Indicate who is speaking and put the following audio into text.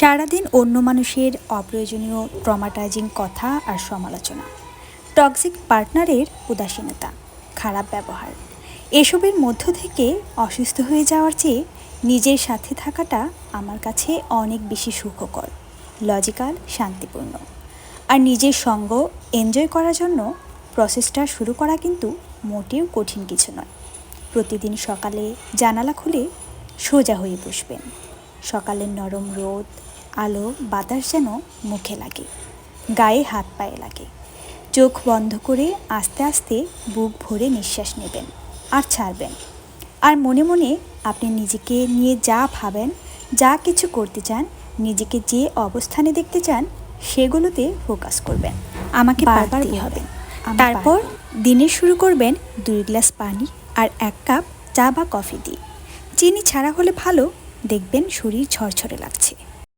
Speaker 1: সারাদিন অন্য মানুষের অপ্রয়োজনীয় ট্রমাটাইজিং কথা আর সমালোচনা। টক্সিক পার্টনারের উদাসীনতা, খারাপ ব্যবহার, এসবের মধ্য থেকে অসুস্থ হয়ে যাওয়ার চেয়ে নিজের সাথে থাকাটা আমার কাছে অনেক বেশি সুখকর লজিক্যাল শান্তিপূর্ণ। আর নিজের সঙ্গ এনজয় করার জন্য প্রসেসটা শুরু করা কিন্তু মোটেও কঠিন কিছু নয়। প্রতিদিন সকালে জানালা খুলে সোজা হয়ে বসবেন। সকালের নরম রোদ আলো বাতাস যেন মুখে লাগে গায়ে হাত পায়ে লাগে। চোখ বন্ধ করে আস্তে আস্তে বুক ভরে নিঃশ্বাস নেবেন আর ছাড়বেন। আর মনে মনে আপনি নিজেকে নিয়ে যা ভাবেন যা কিছু করতে চান নিজেকে যে অবস্থানে দেখতে চান সেগুলোতে ফোকাস করবেন। আমাকে বারবার হবে। তারপর দিনে শুরু করবেন দুই গ্লাস পানি আর এক কাপ চা বা কফি দিয়ে। চিনি ছাড়া হলে ভালো দেখবেন শরীর ঝরঝরে লাগছে।